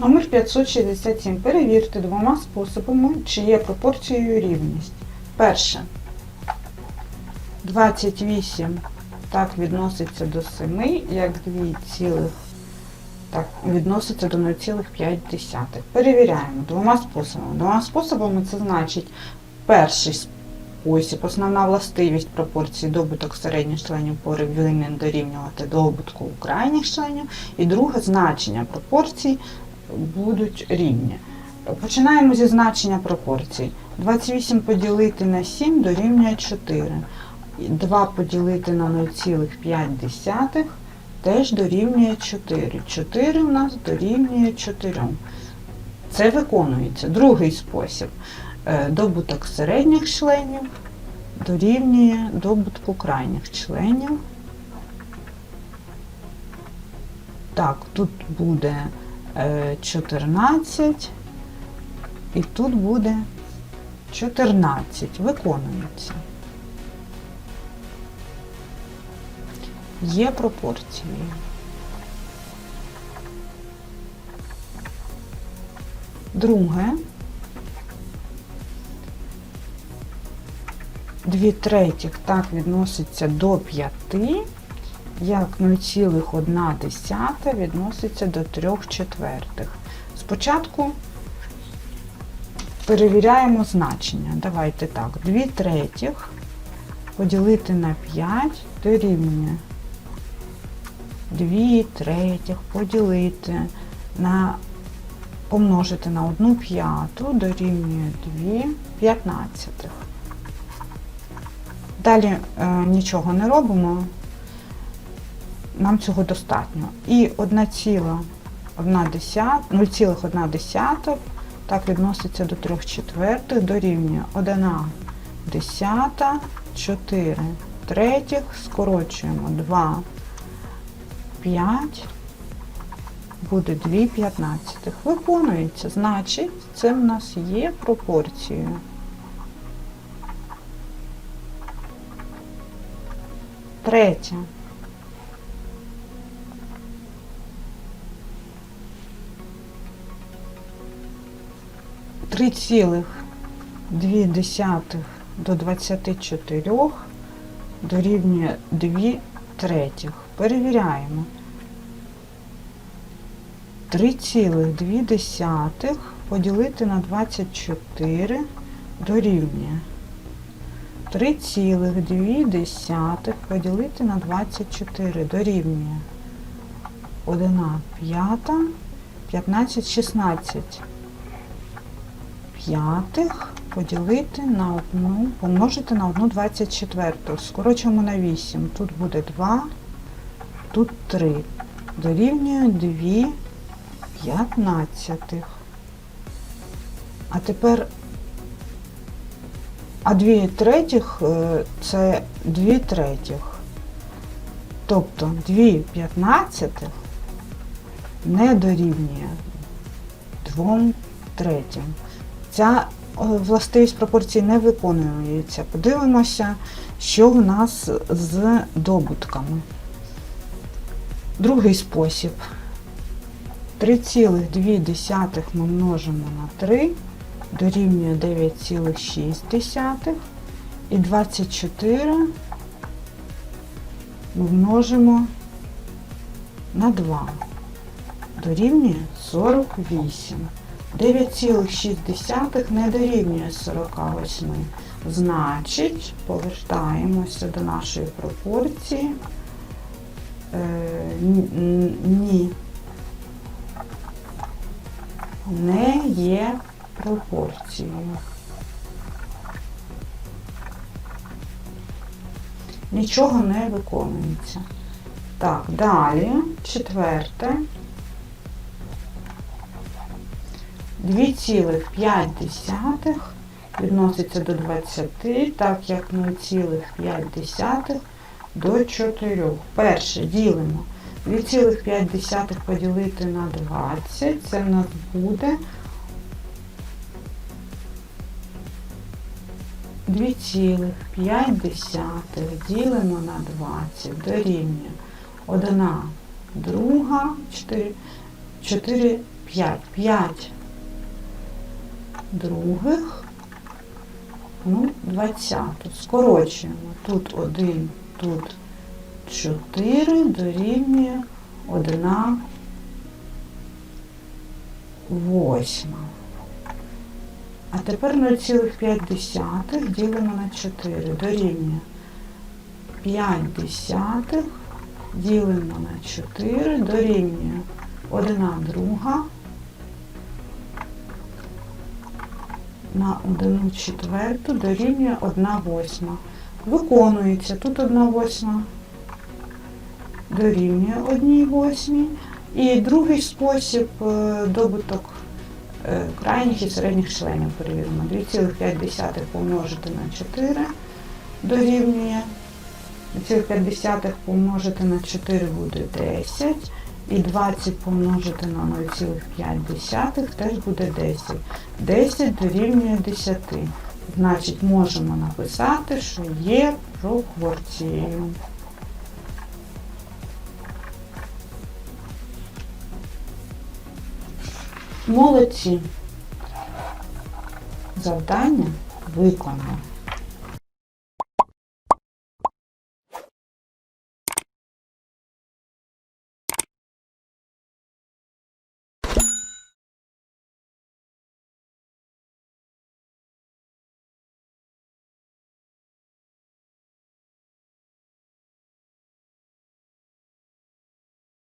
Номер 567. Перевірте двома способами, чи є пропорцією рівність. Перше. 28 так відноситься до 7, як 2 цілих так відноситься до 0,5. Перевіряємо двома способами. Двома способами це значить перший спосіб, основна властивість пропорції добуток середніх членів повинен дорівнювати добутку крайніх членів. І друге значення пропорцій будуть рівні. Починаємо зі значення пропорцій. 28 поділити на 7 дорівнює 4. 2 поділити на 0,5 теж дорівнює 4. 4 у нас дорівнює 4. Це виконується. Другий спосіб. Е, Добуток середніх членів дорівнює добутку крайніх членів. Так, тут буде 14 і тут буде 14. Виконується. Є пропорції. Друге. Дві третіх так відноситься до 5, як 0,1 відноситься до 3 четвертих. Спочатку перевіряємо значення. Давайте так, 2 третіх поділити на 5 дорівнює 2 третіх поділити на помножити на 1 п'яту дорівнює 2 п'ятнадцятих. Далі е, нічого не робимо, нам цього достатньо. І 0,1 так відноситься до 3 четвертих, дорівнює 1 десята, 4 третіх, скорочуємо 2 5, буде 2 п'ятнадцятих. Виконується, значить, це в нас є пропорцією. Третє. Три цілих дві десятих до 24 дорівнює 2 третіх. Перевіряємо. 3,2 поділити на 24 дорівнює. 3,2 поділити на 24 дорівнює 1 п'ята, 15, 16 п'ятих поділити на 1, помножити на 1 24. Скорочуємо на 8. Тут буде 2, тут 3. Дорівнює 2 п'ятнадцятих. А тепер а 2 третіх е, це 2 третіх. Тобто 2 п'ятнадцятих не дорівнює 2 третім. Ця е, властивість пропорцій не виконується. Подивимося, що в нас з добутками. Другий спосіб. 3,2 ми множимо на 3 дорівнює 9,6 і 24 ми множимо на 2 дорівнює 48. 9,6 не дорівнює 48. Значить, повертаємося до нашої пропорції. Е, ні. Не є пропорцією. Нічого не виконується. Так, далі, четверте. 2,5 відноситься до 20, так як 0,5 до 4. Перше ділимо 2,5 поділити на 20, це в нас буде 2,5 ділимо на 20 дорівнює 1 друга, 4, 4 5. 5 других. Ну, 20. Скорочуємо. Тут 1, тут 4 дорівнює 1 восьма. А тепер 0,5 ділимо на 4 дорівнює 5 десятих ділимо на 4 дорівнює 1 друга на 1 четверту дорівнює 1 восьма. Виконується. Тут 1 восьма дорівнює 1 восьмій. І другий спосіб е, добуток е, крайніх і середніх членів перевіримо. 2,5 помножити на 4 дорівнює 2,5 помножити на 4 буде 10. І 20 помножити на 0,5 теж буде 10. 10 дорівнює 10. Значить, можемо написати, що є пропорцією. Молодці. Завдання виконано.